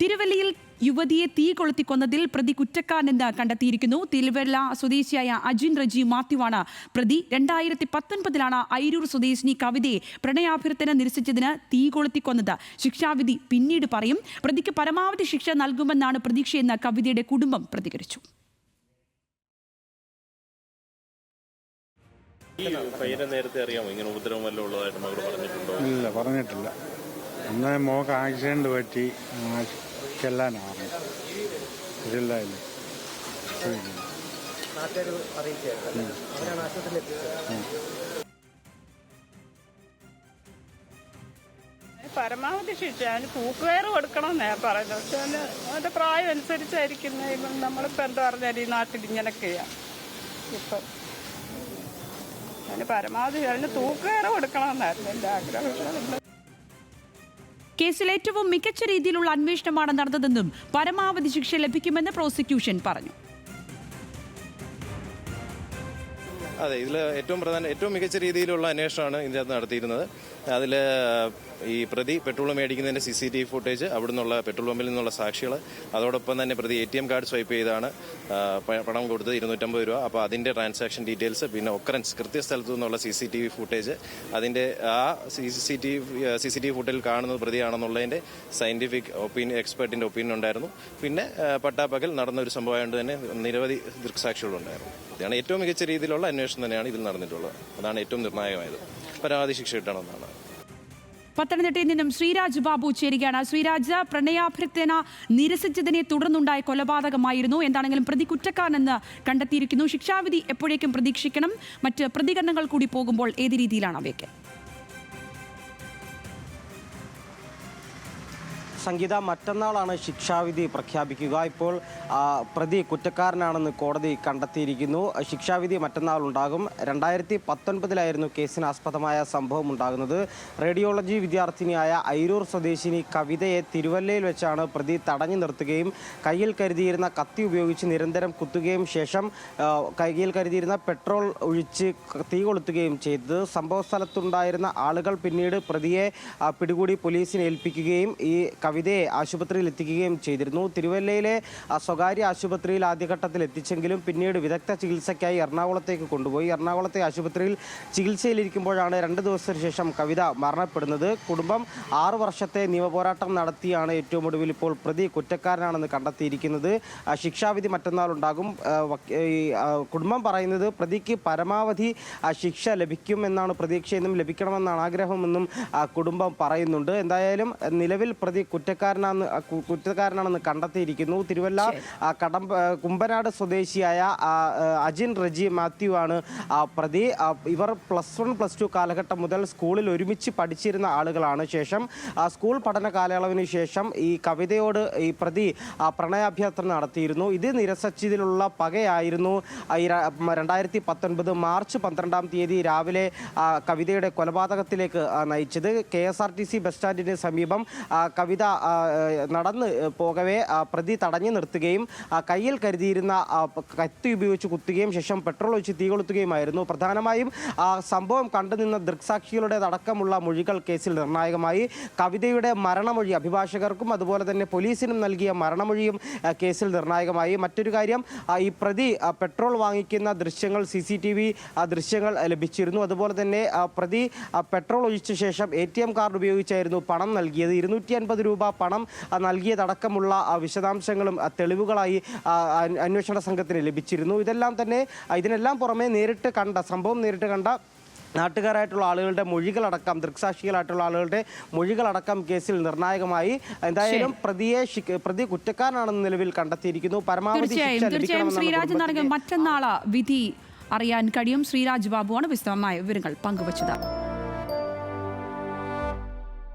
തിരുവല്ലയിൽ യുവതിയെ തീ കൊളുത്തി കൊന്നതിൽ പ്രതി കുറ്റക്കാരനെന്ന് കണ്ടെത്തിയിരിക്കുന്നു. തിരുവല്ല സ്വദേശിയായ അജിൻ റജി മാത്യുവാണ് പ്രതി. രണ്ടായിരത്തി പത്തൊൻപതിലാണ് ഐരൂർ സ്വദേശിനി കവിതയെ പ്രണയാഭ്യർത്ഥന നിരസിച്ചതിന് തീ കൊളുത്തി കൊന്നത് ശിക്ഷാവിധി പിന്നീട് പറയും. പ്രതിക്ക് പരമാവധി ശിക്ഷ നൽകുമെന്നാണ് പ്രതീക്ഷയെന്ന് കവിതയുടെ കുടുംബം പ്രതികരിച്ചു. നേരത്തെ അറിയാമോ? ഇങ്ങനെ ഉപദ്രവം വല്ലതും ഉള്ളതായിട്ട് മകൾ പറഞ്ഞിട്ടുണ്ടോ? ഇല്ല പറഞ്ഞിട്ടില്ല. അന്ന് മോക്ക് ആക്സിഡന്റ് പറ്റി. ആ, ജില്ലയിൽ പരമാവധി ശിക്ഷ അതിന് തൂക്കുകയറ് കൊടുക്കണം എന്നാ പറയുന്നത്. പക്ഷെ അതിന്റെ അവന്റെ പ്രായം അനുസരിച്ചായിരിക്കുന്ന നമ്മളിപ്പോ എന്താ പറഞ്ഞാൽ ഈ നാട്ടിൽ ഇങ്ങനൊക്കെയാ ഇപ്പം അതിന് പരമാവധി അതിന് തൂക്കുകയറ് കൊടുക്കണമെന്നായിരുന്നു എന്റെ ആഗ്രഹം. കേസിൽ ഏറ്റവും മികച്ച രീതിയിലുള്ള അന്വേഷണമാണ് നടന്നതെന്നും പരമാവധി ശിക്ഷ ലഭിക്കുമെന്ന് പ്രോസിക്യൂഷൻ പറഞ്ഞു. അതെ ഇതിൽ ഏറ്റവും പ്രധാന ഏറ്റവും മികച്ച രീതിയിലുള്ള അന്വേഷണമാണ് ഇതിനകത്ത് നടത്തിയിരുന്നത്. അതിൽ ഈ പ്രതി petrol മേടിക്കുന്നതിന്റെ C C T V footage അവിടെ നിന്നുള്ള പെട്രോൾ പമ്പിൽ നിന്നുള്ള സാക്ഷികൾ അതോടൊപ്പം തന്നെ പ്രതി A T M card swipe ചെയ്താണ് പണം കൊടുത്തത് ഇരുന്നൂറ്റമ്പത് രൂപ. അപ്പോൾ അതിന്റെ ട്രാൻസാക്ഷൻ ഡീറ്റെയിൽസ് പിന്നെ ഒക്കറൻസ് കൃത്യസ്ഥലത്തു നിന്നുള്ള C C T V footage അതിന്റെ ആ C C T V C C T V ഫുട്ടേജിൽ കാണുന്നത് പ്രതിയാണെന്നുള്ളതിന്റെ സയന്റിഫിക് ഒപ്പീനിയൻ എക്സ്പെർട്ടിന്റെ ഒപ്പീനിയൻ ഉണ്ടായിരുന്നു. പിന്നെ പട്ടാപ്പകൽ നടന്ന ഒരു സംഭവമായതുകൊണ്ട് തന്നെ നിരവധി ദൃക്സാക്ഷികളുണ്ടായിരുന്നു. ഇതാണ് ഏറ്റവും മികച്ച രീതിയിലുള്ള അന്വേഷണം തന്നെയാണ് ഇതിൽ നടന്നിട്ടുള്ളത്. അതാണ് ഏറ്റവും നിർണായകമായത്. പരാതി ശിക്ഷ കിട്ടണമെന്നാണ്. പത്തനംതിട്ടയിൽ നിന്നും ശ്രീരാജ് ബാബു ചേരുകയാണ്. ശ്രീരാജ് പ്രണയാഭ്യർത്ഥന നിരസിച്ചതിനെ തുടർന്നുണ്ടായ കൊലപാതകമായിരുന്നു. എന്താണെങ്കിലും പ്രതി കുറ്റക്കാരനെന്ന് കണ്ടെത്തിയിരിക്കുന്നു. ശിക്ഷാവിധി എപ്പോഴേക്കും പ്രതീക്ഷിക്കണം. മറ്റ് പ്രതികരണങ്ങൾ കൂടി പോകുമ്പോൾ ഏത് രീതിയിലാണ് അവയൊക്കെ? സംഗീത മറ്റന്നാളാണ് ശിക്ഷാവിധി പ്രഖ്യാപിക്കുക. ഇപ്പോൾ പ്രതി കുറ്റക്കാരനാണെന്ന് കോടതി കണ്ടെത്തിയിരിക്കുന്നു. ശിക്ഷാവിധി മറ്റന്നാൾ ഉണ്ടാകും. രണ്ടായിരത്തി പത്തൊൻപതിലായിരുന്നു കേസിന് ആസ്പദമായ സംഭവം ഉണ്ടാകുന്നത്. റേഡിയോളജി വിദ്യാർത്ഥിനിയായ ഐരൂർ സ്വദേശിനി കവിതയെ തിരുവല്ലയിൽ വെച്ചാണ് പ്രതി തടഞ്ഞു നിർത്തുകയും കയ്യിൽ കരുതിയിരുന്ന കത്തി ഉപയോഗിച്ച് നിരന്തരം കുത്തുകയും ശേഷം കയ്യിൽ കരുതിയിരുന്ന പെട്രോൾ ഒഴിച്ച് തീ കൊളുത്തുകയും ചെയ്തത്. സംഭവ സ്ഥലത്തുണ്ടായിരുന്ന ആളുകൾ പിന്നീട് പ്രതിയെ പിടികൂടി പോലീസിനെ ഏൽപ്പിക്കുകയും ഈ കവിതയെ ആശുപത്രിയിൽ എത്തിക്കുകയും ചെയ്തിരുന്നു. തിരുവല്ലയിലെ സ്വകാര്യ ആശുപത്രിയിൽ ആദ്യഘട്ടത്തിൽ എത്തിച്ചെങ്കിലും പിന്നീട് വിദഗ്ധ ചികിത്സയ്ക്കായി എറണാകുളത്തേക്ക് കൊണ്ടുപോയി. എറണാകുളത്തെ ആശുപത്രിയിൽ ചികിത്സയിലിരിക്കുമ്പോഴാണ് രണ്ട് ദിവസത്തിന് ശേഷം കവിത മരണപ്പെടുന്നത്. കുടുംബം ആറു വർഷത്തെ നിയമപോരാട്ടം നടത്തിയാണ് ഏറ്റവും ഒടുവിൽ ഇപ്പോൾ പ്രതി കുറ്റക്കാരനാണെന്ന് കണ്ടെത്തിയിരിക്കുന്നത്. ശിക്ഷാവിധി മറ്റന്നാൾ ഉണ്ടാകും. കുടുംബം പറയുന്നത് പ്രതിക്ക് പരമാവധി ശിക്ഷ ശിക്ഷ ലഭിക്കുമെന്നാണ് പ്രതീക്ഷയെന്നും ലഭിക്കണമെന്നാണ് ആഗ്രഹമെന്നും കുടുംബം പറയുന്നുണ്ട്. എന്തായാലും നിലവിൽ പ്രതി കുറ്റക്കാരനാണെന്ന് കുറ്റക്കാരനാണെന്ന് കണ്ടെത്തിയിരിക്കുന്നു. തിരുവല്ല കടം കുമ്പനാട് സ്വദേശിയായ അജിൻ റജി മാത്യു ആണ്. പ്രതി ഇവർ പ്ലസ് വൺ പ്ലസ് ടു കാലഘട്ടം മുതൽ സ്കൂളിൽ ഒരുമിച്ച് പഠിച്ചിരുന്ന ആളുകളാണ് ശേഷം. സ്കൂൾ പഠന കാലയളവിന് ശേഷം ഈ കവിതയോട് ഈ പ്രതി പ്രണയാഭ്യർത്ഥന നടത്തിയിരുന്നു. ഇത് നിരസിച്ചതിലുള്ള പകയായിരുന്നു. രണ്ടായിരത്തി പത്തൊൻപത് മാർച്ച് പന്ത്രണ്ടാം തീയതി രാവിലെ കവിതയുടെ കൊലപാതകത്തിലേക്ക് നയിച്ചത്. K S R T C bus സ്റ്റാൻഡിന് സമീപം കവിത നടന്ന് പോകവേ പ്രതി തടഞ്ഞു നിർത്തുകയും കയ്യിൽ കരുതിയിരുന്ന കത്തി ഉപയോഗിച്ച് കുത്തുകയും ശേഷം പെട്രോൾ ഒഴിച്ച് തീ കൊളുത്തുകയുമായിരുന്നു. പ്രധാനമായും സംഭവം കണ്ടുനിന്ന ദൃക്സാക്ഷികളുടേതടക്കമുള്ള മൊഴികൾ കേസിൽ നിർണായകമായി. കവിതയുടെ മരണമൊഴി അഭിഭാഷകർക്കും അതുപോലെ തന്നെ പോലീസിനും നൽകിയ മരണമൊഴിയും കേസിൽ നിർണായകമായി. മറ്റൊരു കാര്യം ഈ പ്രതി പെട്രോൾ വാങ്ങിക്കുന്ന ദൃശ്യങ്ങൾ സി സി ടി വി ദൃശ്യങ്ങൾ ലഭിച്ചിരുന്നു. അതുപോലെ തന്നെ പ്രതി പെട്രോൾ ഒഴിച്ച ശേഷം എ ടി എം കാർഡ് ഉപയോഗിച്ചായിരുന്നു പണം നൽകിയത്. ഇരുന്നൂറ്റി അൻപത് രൂപ പണം ആ, നൽകിയതടക്കമുള്ള വിശദാംശങ്ങളും തെളിവുകളായി അന്വേഷണ സംഘത്തിന് ലഭിച്ചിരുന്നു. ഇതെല്ലാം തന്നെ ഇതിനെല്ലാം പുറമെ നേരിട്ട് കണ്ട സംഭവം നേരിട്ട് കണ്ട നാട്ടുകാരായിട്ടുള്ള ആളുകളുടെ മൊഴികളടക്കം ദൃക്സാക്ഷികളായിട്ടുള്ള ആളുകളുടെ മൊഴികളടക്കം കേസിൽ നിർണായകമായി. എന്തായാലും പ്രതിയെ പ്രതി കുറ്റക്കാരനാണെന്ന് നിലവിൽ കണ്ടെത്തിയിരിക്കുന്നു. പരമാവധി തീർച്ചയായും ശ്രീരാജ് മറ്റന്നാൾ വിധി അറിയാൻ കഴിയും. ശ്രീരാജ് ബാബുവാണ് വിശദമായ വിവരങ്ങൾ പങ്കുവച്ചത്.